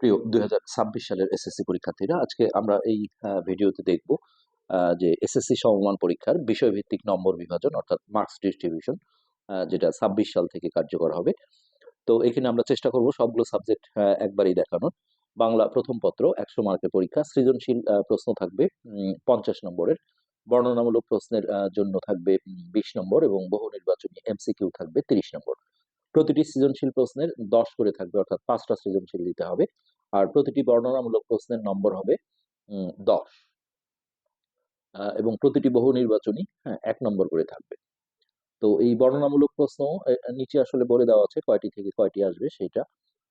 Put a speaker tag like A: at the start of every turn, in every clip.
A: প্রিয় দুই হাজার ছাব্বিশ সালের এসএসসি পরীক্ষার্থীরা, আজকে আমরা এই ভিডিওতে দেখব যে এসএসসি সমমান পরীক্ষার বিষয়ভিত্তিক নম্বর বিভাজন, অর্থাৎ মার্কস ডিস্ট্রিবিউশন যেটা ছাব্বিশ সাল থেকে কার্যকর হবে। তো এখানে আমরা চেষ্টা করব সবগুলো সাবজেক্ট একবারই দেখানোর। বাংলা প্রথম পত্র, একশো মার্কের পরীক্ষা, সৃজনশীল প্রশ্ন থাকবে পঞ্চাশ নম্বরের। বর্ণনামূলক প্রশ্নের জন্য থাকবে বিশ নম্বর এবং বহু নির্বাচনী এমসিকিউ থাকবে তিরিশ নম্বর। প্রতিটি সৃজনশীল প্রশ্নের দশ করে থাকবে অর্থাৎ পাঁচটা সৃজনশীল দিতে হবে। আর প্রতিটি বর্ণনামূলক প্রশ্নের নম্বর হবে দশ। এবং প্রতিটি বহু নির্বাচনী হ্যাঁ এক নম্বর করে থাকবে। তো এই বর্ণনামূলক প্রশ্ন নিচে আসলে বলে দেওয়া আছে কয়টি থেকে কয়টি আসবে সেটা।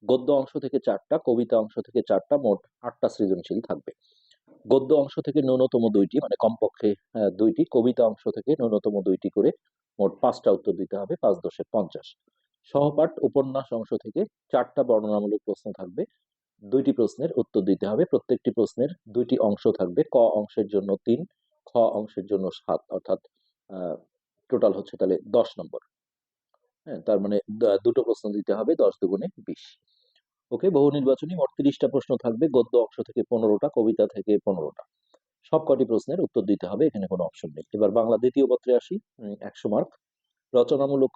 A: গদ্য অংশ থেকে চারটা কবিতা অংশ থেকে চারটা মোট আটটা সৃজনশীল থাকবে। গদ্য অংশ থেকে ন্যূনতম দুইটি মানে কমপক্ষে আহ, দুইটি কবিতা অংশ থেকে ন্যূনতম দুইটি করে মোট পাঁচটা উত্তর দিতে হবে পাঁচ দশে পঞ্চাশ। সহপাঠ উপন্যাস অংশ থেকে চারটা বর্ণনামূলক প্রশ্ন থাকবে। দুইটি প্রশ্নের উত্তর দিতে হবে। প্রত্যেকটি প্রশ্নের দুইটি অংশ থাকবে। ক অংশের জন্য তিন, খ অংশের জন্য সাত, অর্থাৎ টোটাল হচ্ছে তাহলে দশ নম্বর। হ্যাঁ তার মানে দুটো প্রশ্ন দিতে হবে দশ দুগুণে বিশ। ওকে, বহু নির্বাচনী মোট তিরিশটা প্রশ্ন থাকবে। গদ্য অংশ থেকে পনেরোটা, কবিতা থেকে পনেরোটা। সব কটি প্রশ্নের উত্তর দিতে হবে, এখানে কোনো অপশন নেই। এবার বাংলা দ্বিতীয় পত্রে আসি। একশো মার্ক। রচনামূলক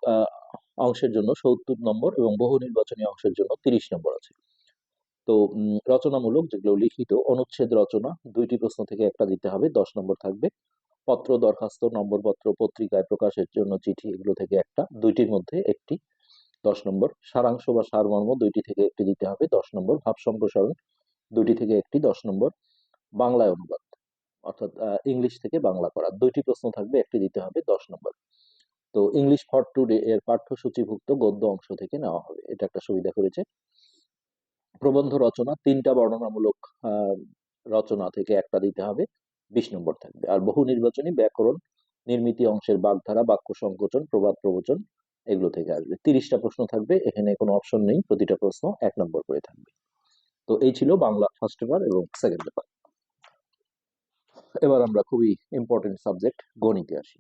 A: অংশের জন্য সত্তর নম্বর এবং বহু নির্বাচনী অংশের জন্য তিরিশ নম্বর আছে। তো রচনামূলক যেগুলো লিখিত, অনুচ্ছেদ রচনা, দুইটি প্রশ্ন থেকে একটা দিতে হবে, দশ নম্বর থাকবে। পত্র দরখাস্ত, নম্বরপত্র পত্রিকায় প্রকাশের জন্য চিঠি, এগুলো থেকে একটা, দুইটির মধ্যে একটি, দশ নম্বর। সারাংশ বা সারমর্ম দুইটি থেকে একটি দিতে হবে, দশ নম্বর। ভাব সম্প্রসারণ, দুইটি থেকে একটি, দশ নম্বর। বাংলায় অনুবাদ, অর্থাৎ ইংলিশ থেকে বাংলা করা দুইটি প্রশ্ন থাকবে, একটি দিতে হবে, দশ নম্বর। তো ইংলিশ ফর টুডে এর পাঠ্যসূচিভুক্ত গদ্য অংশ থেকে নেওয়া হবে। এটা একটা সুবিধা করেছে। প্রবন্ধ রচনা, তিনটা বর্ণনামূলক রচনা থেকে একটা দিতে হবে, বিশ নম্বর থাকবে। আর বহু নির্বাচনী ব্যাকরণ, নির্মিতি অংশের বাগধারা, বাক্য সংকোচন, প্রবাদ প্রবচন, এগুলো থেকে আসবে। তিরিশটা প্রশ্ন থাকবে, এখানে কোনো অপশন নেই, প্রতিটা প্রশ্ন এক নম্বর করে থাকবে। তো এই ছিল বাংলা ফার্স্ট পেপার এবং সেকেন্ড পেপার এবার আমরা খুবই ইম্পর্টেন্ট সাবজেক্ট গণিতে আসি।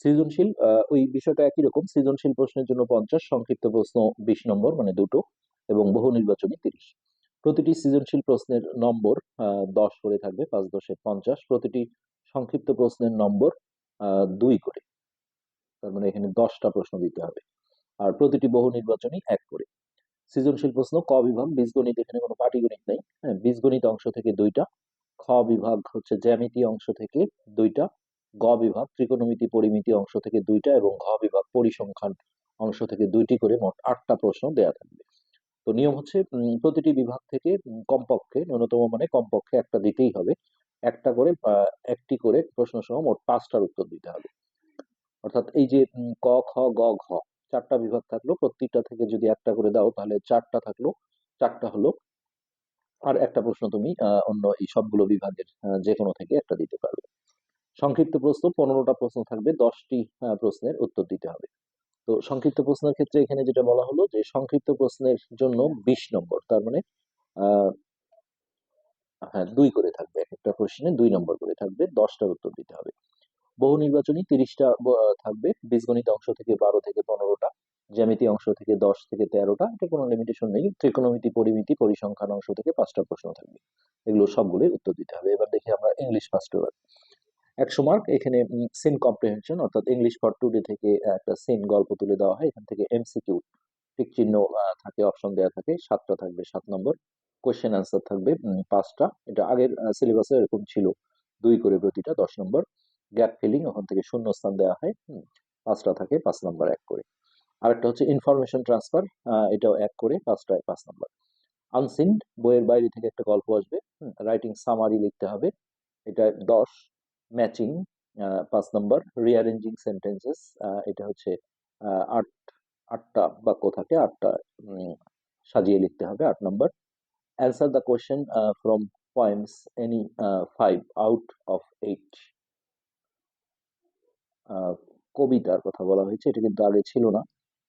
A: সৃজনশীল ওই বিষয়টা একই রকম। সৃজনশীল প্রশ্নের জন্য পঞ্চাশ, সংক্ষিপ্ত প্রশ্ন বিশ নম্বর মানে দুটো, এবং বহু নির্বাচনী তিরিশ। প্রতিটি সৃজনশীল প্রশ্নের নম্বর দশ করে থাকবে, পাঁচ দশে পঞ্চাশ। প্রতিটি সংক্ষিপ্ত প্রশ্নের নম্বর দুই করে। তার মানে এখানে দশটা প্রশ্ন দিতে হবে। আর প্রতিটি বহু নির্বাচনী এক করে। সৃজনশীল প্রশ্ন ক বিভাগ, বীজগণিত এখানে কোনো পাটিগণিত নেই। হ্যাঁ বীজগণিত অংশ থেকে দুইটা, খ বিভাগ হচ্ছে জ্যামিতি অংশ থেকে দুইটা গ বিভাগ, ত্রিকোণমিতি পরিমিতি অংশ থেকে দুইটা এবং ঘ বিভাগ পরিসংখ্যান অংশ থেকে দুইটি করে মোট আটটা প্রশ্ন দেয়া থাকবে। তো নিয়ম হচ্ছে প্রতিটি বিভাগ থেকে কমপক্ষে, ন্যূনতম মানে কমপক্ষে একটা দিতেই হবে। একটা করে একটি করে প্রশ্ন সহ মোট পাঁচটার উত্তর দিতে হবে। অর্থাৎ এই যে ক, খ, গ, ঘ, চারটা বিভাগ থাকল, প্রত্যেকটা থেকে যদি একটা করে দাও, তাহলে চারটা থাকল, চারটা হলো, আর একটা প্রশ্ন তুমি অন্য এই সবগুলো বিভাগের যে কোনো থেকে একটা দিতে পারবে। সংক্ষিপ্ত প্রশ্ন, পনেরোটা প্রশ্ন থাকবে, দশটি প্রশ্নের উত্তর দিতে হবে। তো সংক্ষিপ্ত প্রশ্নের ক্ষেত্রে এখানে যেটা বলা হলো যে, সংক্ষিপ্ত প্রশ্নের জন্য বিশ নম্বর, তার মানে হ্যাঁ দুই করে থাকবে এক একটা কোশ্চেনে দুই নম্বর করে থাকবে, দশটার উত্তর দিতে হবে। বহু নির্বাচনী তিরিশটা থাকবে, বীজগণিত অংশ থেকে বারো থেকে পনেরোটা, জ্যামিতি অংশ থেকে দশ থেকে তেরোটা এটা কোনো লিমিটেশন নেই, ত্রিকোণমিতি, পরিমিতি, পরিসংখ্যান অংশ থেকে পাঁচটা প্রশ্ন থাকবে। এগুলো সবগুলোই উত্তর দিতে হবে। এবার দেখি আমরা ইংলিশ ফার্স্ট একশো মার্ক এখানে সিন কম্প্রিহেনশন অর্থাৎ ইংলিশ ফর টুডে থেকে একটা সিন গল্প তুলে দেওয়া হয়। এখান থেকে এমসিকিউ টিক চিহ্ন থাকে অপশন দেওয়া থাকে, সাতটা থাকবে, সাত নম্বর কোয়েশ্চেন আনসার থাকবে পাঁচটা। এটা আগের সিলেবাসে এরকম ছিল। দুই করে প্রতিটা, দশ নম্বর গ্যাপ ফিলিং ওখান থেকে শূন্য স্থান দেওয়া হয় পাঁচটা থাকে, পাঁচ নম্বর এক করে। আরেকটা হচ্ছে ইনফরমেশন ট্রান্সফার এটাও এক করে পাঁচটায় পাঁচ নম্বর আনসিন বইয়ের বাইরে থেকে একটা গল্প আসবে রাইটিং সামারি লিখতে হবে। এটা দশ ম্যাচিং পাঁচ নম্বর রিঅ্যারেঞ্জিং সেন্টেন্সেস এটা হচ্ছে আট আটটা বাক্য থাকে আটটা সাজিয়ে লিখতে হবে আট নম্বর answer the question from poems any five out of eight কবিতার কথা বলা হয়েছে এটা কিন্তু আগে ছিল না।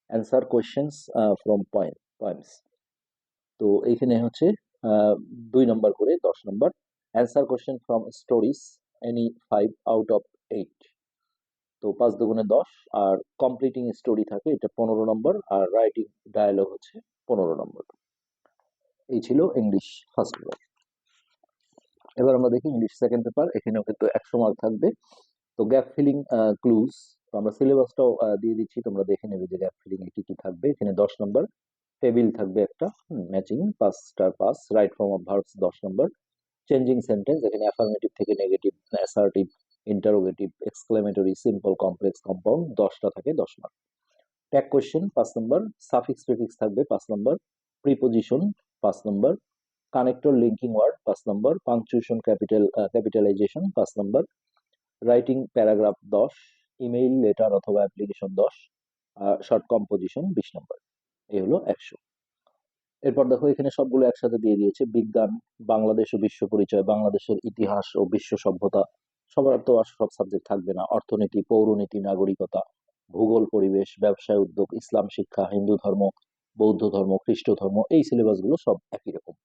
A: Answer questions from poem poems তো এইখানে হচ্ছে আহ, দুই নম্বর করে দশ নম্বর answer question from stories any five out of eight তো পাঁচ দুগুণে দশ, আর কমপ্লিটিং স্টোরি থাকে, এটা পনেরো নম্বর আর রাইটিং ডায়ালগ হচ্ছে পনেরো নম্বর এই ছিল ইংলিশ ফার্স্ট পেপার এবার আমরা দেখি ইংলিশ সেকেন্ড পেপার এখানেও কিন্তু একশো মার্ক থাকবে। তো গ্যাপ ফিলিং ক্লুজ তো আমরা সিলেবাসটাও দিয়ে দিচ্ছি, তোমরা দেখে নেবে যে গ্যাপ ফিলিং এ কি কি থাকবে। এখানে দশ নম্বর টেবিল থাকবে একটা ম্যাচিং পাঁচ স্টার পাস রাইট ফর্ম অফ ভার্বস দশ নম্বর চেঞ্জিং সেন্টেন্স এখানে অ্যাফার্মেটিভ থেকে negative assertive interrogative exclamatory simple complex compound দশটা থাকে, দশ মার্ক ট্যাগ কোয়েশ্চেন পাঁচ নম্বর সাফিক্স প্রিফিক্স থাকবে, পাঁচ নম্বর প্রিপোজিশন পাঁচ নম্বর কানেক্টর লিঙ্কিং ওয়ার্ড পাঁচ নম্বর পাংচুয়েশন ক্যাপিটাল ক্যাপিটালাইজেশন পাঁচ নম্বর রাইটিং প্যারাগ্রাফ দশ ইমেইল লেটার অথবা অ্যাপ্লিকেশন দশ শর্ট কম্পোজিশন বিশ নম্বর এই হলো একশো। এরপর দেখো, এখানে সবগুলো একসাথে দিয়ে দিয়েছে। বিজ্ঞান, বাংলাদেশ ও বিশ্ব পরিচয়, বাংলাদেশের ইতিহাস ও বিশ্ব সভ্যতা। সবার তো আর সব সাবজেক্ট থাকবে না। অর্থনীতি, পৌরনীতি, নাগরিকতা, ভূগোল, পরিবেশ, ব্যবসায় উদ্যোগ, ইসলাম, শিক্ষা, হিন্দু ধর্ম, বৌদ্ধ ধর্ম, খ্রিস্ট ধর্ম, এই সিলেবাসগুলো সব একই রকম।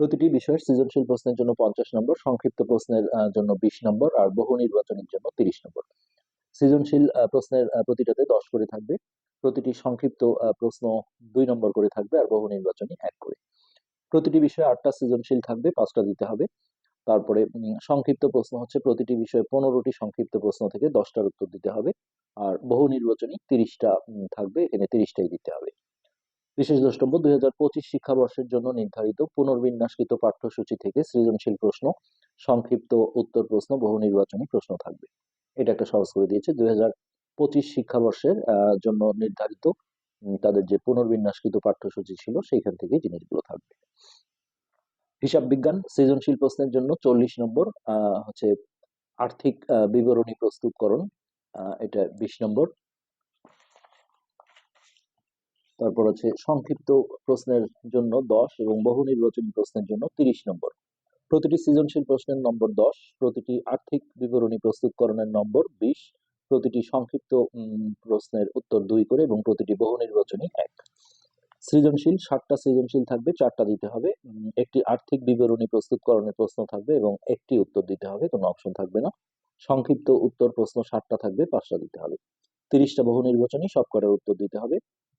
A: প্রতিটি বিষয়ের সৃজনশীল প্রশ্নের জন্য পঞ্চাশ নম্বর, সংক্ষিপ্ত প্রশ্নের জন্য বিশ নম্বর আর বহু নির্বাচনের জন্য তিরিশ নম্বর। সৃজনশীল প্রশ্নের প্রতিটাতে দশ করে থাকবে। প্রতিটি সংক্ষিপ্ত প্রশ্ন দুই নম্বর করে থাকবে আর বহু নির্বাচনী এক করে। প্রতিটি বিষয়ে আটটা সৃজনশীল থাকবে, পাঁচটা দিতে হবে। তারপরে সংক্ষিপ্ত প্রশ্ন হচ্ছে প্রতিটি বিষয়ে পনেরোটি সংক্ষিপ্ত প্রশ্ন থেকে দশটার উত্তর দিতে হবে আর বহু নির্বাচনী তিরিশটা থাকবে এখানে তিরিশটাই দিতে হবে। বিশেষ দ্রষ্টব্য, দুই হাজার পঁচিশ শিক্ষাবর্ষের জন্য নির্ধারিত পুনর্বিন্যাসকৃত পাঠ্যসূচি থেকে সৃজনশীল প্রশ্ন, সংক্ষিপ্ত উত্তর প্রশ্ন, বহু নির্বাচনী প্রশ্ন থাকবে। এটা একটা সহজ করে দিয়েছে, দুই হাজার পঁচিশ শিক্ষাবর্ষের জন্য নির্ধারিত তাদের যে পুনর্বিন্যাসকৃত পাঠ্যসূচি ছিল সেইখান থেকে জিনিসগুলো থাকবে। হিসাব বিজ্ঞান, সৃজনশীল প্রশ্নের জন্য চল্লিশ নম্বর হচ্ছে আর্থিক বিবরণী প্রস্তুতকরণ এটা বিশ নম্বর। তারপর হচ্ছে সংক্ষিপ্ত প্রশ্নের জন্য দশ এবং বহু নির্বাচনী প্রশ্নের জন্য তিরিশ নম্বর। প্রতিটি সৃজনশীল প্রশ্নের নম্বর দশ, প্রতিটি আর্থিক বিবরণী প্রস্তুতকরণের নম্বর বিশ প্রতিটি সংক্ষিপ্ত প্রশ্নের উত্তর দুই করে এবং প্রতিটি বহু নির্বাচনী এক। সৃজনশীল, সাতটা সৃজনশীল থাকবে, চারটা দিতে হবে। একটি আর্থিক বিবরণী প্রস্তুতকরণের প্রশ্ন থাকবে এবং একটি উত্তর দিতে হবে, কোনো অপশন থাকবে না। সংক্ষিপ্ত উত্তর প্রশ্ন সাতটা থাকবে, পাঁচটা দিতে হবে। তিরিশটা বহু নির্বাচনী, সব কটার উত্তর দিতে হবে।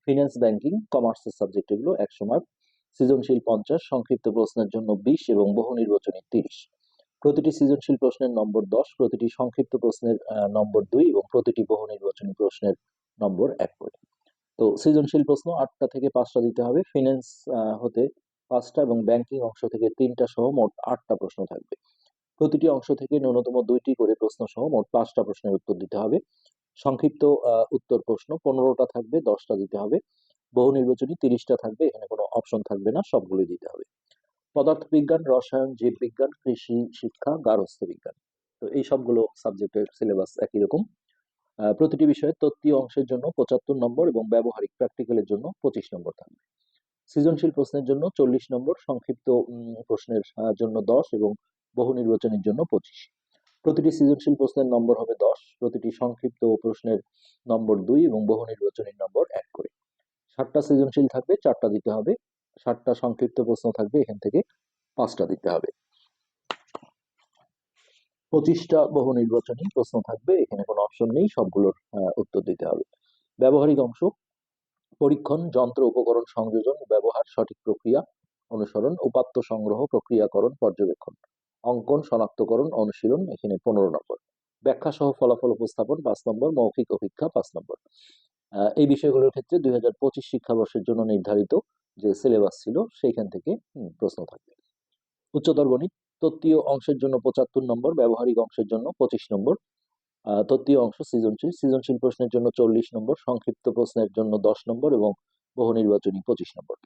A: ফিনান্স, ব্যাংকিং, কমার্সের সাবজেক্ট এগুলো একশো মার্ক। সৃজনশীল পঞ্চাশ, সংক্ষিপ্ত প্রশ্নের জন্য বিশ এবং বহু নির্বাচনী তিরিশ। প্রতিটি সৃজনশীল প্রশ্নের নম্বর দশ, প্রতিটি সংক্ষিপ্ত প্রশ্নের নম্বর দুই এবং প্রতিটি বহু নির্বাচনী প্রশ্নের নম্বর এক করে। তো সৃজনশীল প্রশ্ন আটটা থেকে পাঁচটা দিতে হবে। ফিনান্স হতে পাঁচটা এবং ব্যাংকিং অংশ থেকে তিনটা সহ মোট আটটা প্রশ্ন থাকবে। প্রতিটি অংশ থেকে ন্যূনতম দুইটি করে প্রশ্ন সহ মোট পাঁচটা প্রশ্নের উত্তর দিতে হবে। সংক্ষিপ্ত উত্তর প্রশ্ন পনেরোটা থাকবে, দশটা দিতে হবে। বহু নির্বাচনী তিরিশটা থাকবে, এখানে কোনো অপশন থাকবে না, সবগুলোই দিতে হবে। পদার্থবিজ্ঞান, রসায়ন, জীববিজ্ঞান, কৃষি, শিক্ষা গার্হস্থ্য বিজ্ঞান তো এই সবগুলো সাবজেক্টের সিলেবাস একই রকম। প্রতিটি বিষয়ে তত্ত্বীয় অংশের জন্য পঁচাত্তর নম্বর এবং ব্যবহারিক প্র্যাকটিক্যালের জন্য পঁচিশ নম্বর থাকবে। সৃজনশীল প্রশ্নের জন্য চল্লিশ নম্বর, সংক্ষিপ্ত প্রশ্নের জন্য দশ এবং বহু নির্বাচনের জন্য পঁচিশ। প্রতিটি সৃজনশীল প্রশ্নের নম্বর হবে দশ, প্রতিটি সংক্ষিপ্ত প্রশ্নের নম্বর দুই এবং বহু নির্বাচনের নম্বর এক করে। ষাটটা সৃজনশীল থাকবে, চারটা দিতে হবে। ষাটটা সংক্ষিপ্ত প্রশ্ন থাকবে, এখান থেকে পাঁচটা দিতে হবে। পঁচিশটা বহু নির্বাচনী প্রশ্ন থাকবে, এখানে কোনো অপশন নেই, সবগুলোর উত্তর দিতে হবে। ব্যবহারিক অংশ, পরীক্ষণ, যন্ত্র, উপকরণ সংযোজন, ব্যবহার, সঠিক প্রক্রিয়া, অনুসরণ, উপাত্ত সংগ্রহ, প্রক্রিয়াকরণ, পর্যবেক্ষণ। অঙ্কন, শনাক্তকরণ, অনুশীলন, এখানে পনেরো নম্বর। ব্যাখ্যা সহ ফলাফল উপস্থাপন, পাঁচ নম্বর। মৌখিক অভিজ্ঞা পাঁচ নম্বর। এই বিষয়গুলোর ক্ষেত্রে দুই হাজার পঁচিশ শিক্ষাবর্ষের জন্য নির্ধারিত যে সিলেবাস ছিল, সেইখান থেকে প্রশ্ন থাকবে। উচ্চতর গণিত, তত্ত্বীয় অংশের জন্য পঁচাত্তর নম্বর, ব্যবহারিক অংশের জন্য পঁচিশ নম্বর তত্ত্বীয় অংশ সৃজনশীল সৃজনশীল প্রশ্নের জন্য চল্লিশ নম্বর, সংক্ষিপ্ত প্রশ্নের জন্য দশ নম্বর এবং বহু নির্বাচনী পঁচিশ নম্বর।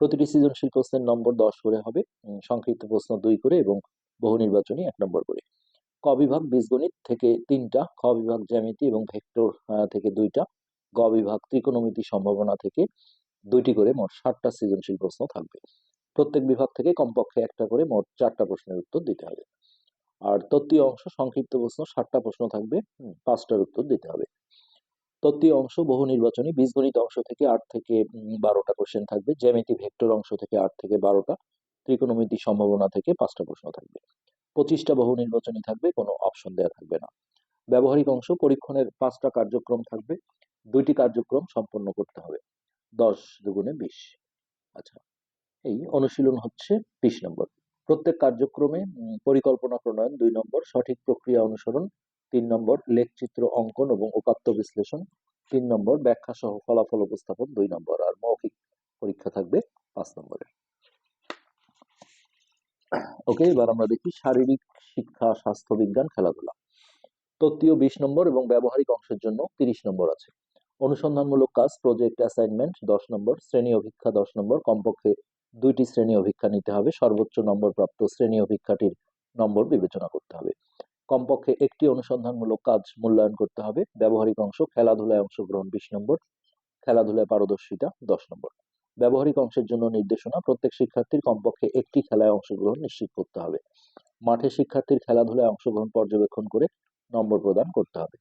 A: প্রতিটি সৃজনশীল প্রশ্নের নম্বর দশ করে হবে সংক্ষিপ্ত প্রশ্ন দুই করে এবং বহু নির্বাচনী এক নম্বর করে। ক বিভাগ বীজগণিত থেকে তিনটা, খ বিভাগ জ্যামিতি এবং ভেক্টর থেকে দুইটা, গ বিভাগ ত্রিকোণমিতি সম্ভাবনা থেকে দুইটি করে মোট ষাটটা সৃজনশীল প্রশ্ন থাকবে। প্রত্যেক বিভাগ থেকে কমপক্ষে একটা করে মোট চারটা প্রশ্নের উত্তর দিতে হবে। আর তত্ত্বীয় অংশ, সংক্ষিপ্ত প্রশ্ন ষাটটা প্রশ্ন থাকবে পাঁচটার উত্তর দিতে হবে। তত্ত্বীয় অংশ, বহু নির্বাচনী, বীজগণিত অংশ থেকে আট থেকে বারোটা কোশ্চেন থাকবে জ্যামিতি ভেক্টর অংশ থেকে আট থেকে বারোটা, ত্রিকোণমিতি সম্ভাবনা থেকে পাঁচটা প্রশ্ন থাকবে। পঁচিশটা বহু নির্বাচনী থাকবে, কোনো অপশন দেওয়া থাকবে না। ব্যবহারিক অংশ, পরীক্ষণের পাঁচটা কার্যক্রম থাকবে, দুইটি কার্যক্রম সম্পন্ন করতে হবে। দশ দুগুণে বিশ। আচ্ছা এই অনুশীলন হচ্ছে বিশ নম্বর। প্রত্যেক কার্যক্রমে পরিকল্পনা প্রণয়ন দুই নম্বর, সঠিক প্রক্রিয়া অনুসরণ তিন নম্বর, লেখচিত্র অঙ্কন এবং উপাত্ত বিশ্লেষণ তিন নম্বর ব্যাখ্যা সহ ফলাফল উপস্থাপন দুই নম্বর আর মৌখিক পরীক্ষা থাকবে পাঁচ নম্বরে। ওকে, এবার আমরা দেখি শারীরিক শিক্ষা, স্বাস্থ্য বিজ্ঞান, খেলাধুলা। তত্ত্বীয় বিশ নম্বর এবং ব্যবহারিক অংশের জন্য তিরিশ নম্বর আছে। অনুসন্ধানমূলক কাজ প্রজেক্ট অ্যাসাইনমেন্ট দশ নম্বর, শ্রেণি অভিক্ষা, দশ নম্বর, কমপক্ষে দুইটি শ্রেণি অভিক্ষা নিতে হবে, সর্বোচ্চ নম্বর প্রাপ্ত শ্রেণি অভিক্ষাটির নম্বর বিবেচনা করতে হবে। কমপক্ষে একটি অনুসন্ধানমূলক কাজ মূল্যায়ন করতে হবে, ব্যবহারিক অংশ খেলাধুলায় অংশগ্রহণ বিশ নম্বর, খেলাধুলায় পারদর্শিতা দশ নম্বর। ব্যবহারিক অংশের জন্য নির্দেশনা, প্রত্যেক শিক্ষার্থীর কমপক্ষে একটি খেলায় অংশগ্রহণ নিশ্চিত করতে হবে। মাঠে শিক্ষার্থীর খেলাধুলায় অংশগ্রহণ পর্যবেক্ষণ করে নম্বর প্রদান করতে হবে।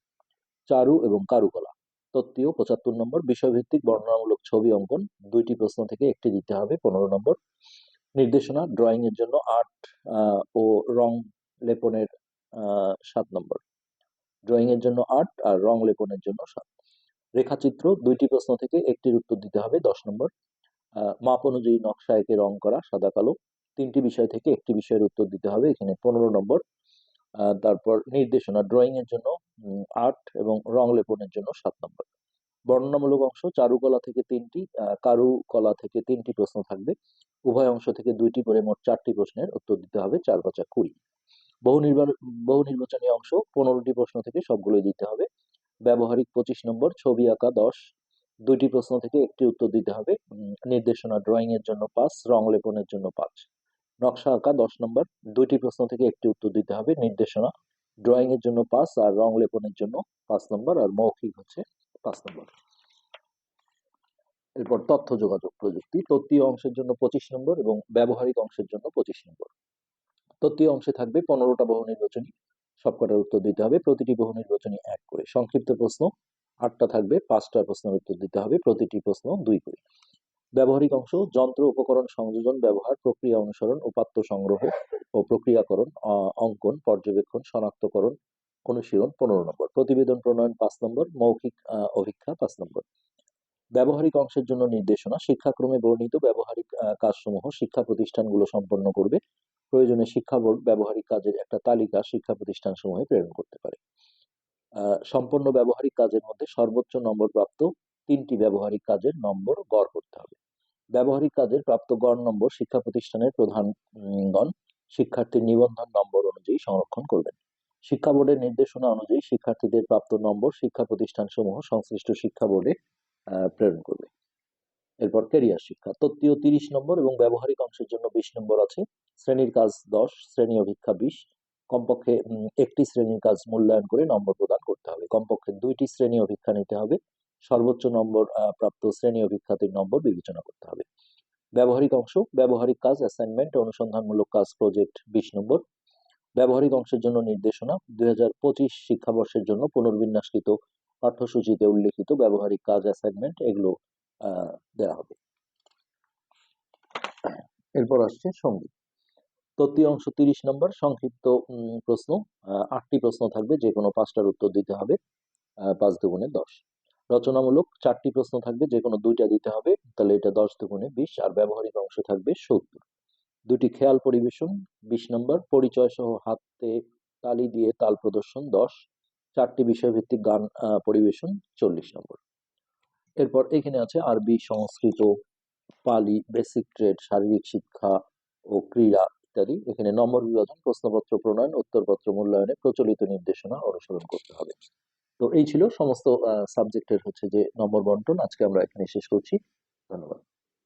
A: চারু এবং কারুকলা। তত্ত্বীয় পঁচাত্তর নম্বর বিষয়ভিত্তিক বর্ণনামূলক ছবি অঙ্কন দুইটি প্রশ্ন থেকে একটি দিতে হবে, পনেরো নম্বর। নির্দেশনা ড্রয়িং এর জন্য আর্ট ও রং লেপনের সাত নম্বর। ড্রয়িং এর জন্য আর্ট আর রং লেপনের জন্য সাত। রেখাচিত্র, দুইটি প্রশ্ন থেকে একটির উত্তর দিতে হবে, দশ নম্বর। মাপ অনুযায়ী নকশা একে রং করা, সাদা কালো। তিনটি বিষয় থেকে একটি বিষয়ের উত্তর দিতে হবে, এখানে পনেরো নম্বর। তারপর নির্দেশনা ড্রয়িং এর জন্য আট এবং রং লেপনের জন্য সাত নম্বর। বর্ণনামূলক অংশ, চারুকলা থেকে তিনটি কারুকলা থেকে তিনটি প্রশ্ন থাকবে। উভয় অংশ থেকে দুইটি করে মোট চারটি প্রশ্নের উত্তর দিতে হবে চার পাঁচা কুড়ি। বহু নির্বাচন বহু নির্বাচনী অংশ, পনেরোটি প্রশ্ন থেকে সবগুলোই দিতে হবে। ব্যবহারিক পঁচিশ নম্বর, ছবি আঁকা দশ। দুইটি প্রশ্ন থেকে একটি উত্তর দিতে হবে। নির্দেশনা ড্রয়িং এর জন্য পাঁচ, রং লেপনের জন্য পাঁচ। নকশা আঁকা দশ নম্বর। দুইটি প্রশ্ন থেকে একটি উত্তর দিতে হবে, নির্দেশনা। ড্রয়িং এর জন্য পাঁচ আর রং লেপনের জন্য পাঁচ নম্বর আর মৌখিক হচ্ছে পাঁচ নম্বর। এরপর তথ্য যোগাযোগ প্রযুক্তি, তত্ত্বীয় অংশের জন্য পঁচিশ নম্বর এবং ব্যবহারিক অংশের জন্য পঁচিশ নম্বর। তত্ত্বীয় অংশে থাকবে পনেরোটা বহু নির্বাচনী। সবকটার উত্তর দিতে হবে, প্রতিটি বহু নির্বাচনী এক করে। সংক্ষিপ্ত প্রশ্ন, আটটা থাকবে, পাঁচটা প্রশ্নের উত্তর দিতে হবে, প্রতিটি প্রশ্ন দুই করে। ব্যবহারিক অংশ যন্ত্র উপকরণ সংযোজন, ব্যবহার, প্রক্রিয়া অনুসরণ, উপাত্ত সংগ্রহ ও প্রক্রিয়াকরণ অঙ্কন, পর্যবেক্ষণ, শনাক্তকরণ, অনুশীলন পনেরো নম্বর। প্রতিবেদন প্রণয়ন পাঁচ নম্বর, মৌখিক অভিক্ষা পাঁচ নম্বর। ব্যবহারিক অংশের জন্য নির্দেশনা, শিক্ষাক্রমে বর্ণিত ব্যবহারিক কাজসমূহ শিক্ষা প্রতিষ্ঠানগুলো সম্পন্ন করবে। প্রয়োজনে শিক্ষা বোর্ড ব্যবহারিক কাজের একটা তালিকা শিক্ষা প্রতিষ্ঠান সমূহে প্রেরণ করতে পারে। সম্পন্ন ব্যবহারিক কাজের মধ্যে সর্বোচ্চ নম্বর প্রাপ্ত তিনটি ব্যবহারিক কাজের নম্বর গড় করতে হবে। ব্যবহারিক কাজের প্রাপ্ত গড় নম্বর শিক্ষা প্রতিষ্ঠানের প্রধানগণ শিক্ষার্থীর নিবন্ধন নম্বর অনুযায়ী সংরক্ষণ করবেন। শিক্ষা বোর্ডের নির্দেশনা অনুযায়ী শিক্ষার্থীদের প্রাপ্ত নম্বর শিক্ষা প্রতিষ্ঠান সমূহ সংশ্লিষ্ট শিক্ষা বোর্ডে প্রেরণ করবে। এরপর ক্যারিয়ার শিক্ষা। তত্ত্বীয় তিরিশ নম্বর এবং ব্যবহারিক অংশের জন্য বিশ নম্বর আছে। শ্রেণির কাজ দশ, শ্রেণি অভিক্ষা বিশ। কমপক্ষে একটি শ্রেণির কাজ মূল্যায়ন করে নম্বর প্রদান করতে হবে। কমপক্ষে দুইটি শ্রেণি অভিক্ষা নিতে হবে। সর্বোচ্চ নম্বর প্রাপ্ত শ্রেণি অভিক্ষাতির নম্বর বিবেচনা করতে হবে। ব্যবহারিক অংশ, ব্যবহারিক কাজ অ্যাসাইনমেন্ট অনুসন্ধানমূলক কাজ প্রজেক্ট বিশ নম্বর। ব্যবহারিক অংশের জন্য নির্দেশনা, দুই হাজার পঁচিশ শিক্ষাবর্ষের জন্য পুনর্বিন্যাসকৃত পাঠ্যসূচিতে উল্লেখিত ব্যবহারিক কাজ অ্যাসাইনমেন্ট এগুলো দেওয়া হবে। এরপর আসছে সংগীত। তত্ত্বীয় অংশ তিরিশ নম্বর, সংক্ষিপ্ত প্রশ্ন আটটি প্রশ্ন থাকবে যে কোনো পাঁচটার উত্তর দিতে হবে পাঁচ দুগুণে দশ। রচনামূলক চারটি প্রশ্ন থাকবে যে কোনো দুইটা দিতে হবে। তাহলে এটা দশ দুগুণে বিশ, আর ব্যবহারিক অংশ থাকবে সত্তর। দুটি খেয়াল পরিবেশন, বিশ নম্বর, পরিচয় সহ হাতে তালি দিয়ে তাল প্রদর্শন, দশ। চারটি বিষয়ভিত্তিক গান পরিবেশন, চল্লিশ নম্বর। এরপর এখানে আছে আরবি, সংস্কৃত, পালি বেসিক ট্রেড শারীরিক শিক্ষা ও ক্রীড়া ইত্যাদি। এখানে নম্বর বিভাজন, প্রশ্নপত্র প্রণয়ন, উত্তরপত্র মূল্যায়নে প্রচলিত নির্দেশনা অনুসরণ করতে হবে। তো এই ছিল সমস্ত সাবজেক্টের হচ্ছে যে নম্বর বন্টন আজকে আমরা এখানে শেষ করছি। ধন্যবাদ।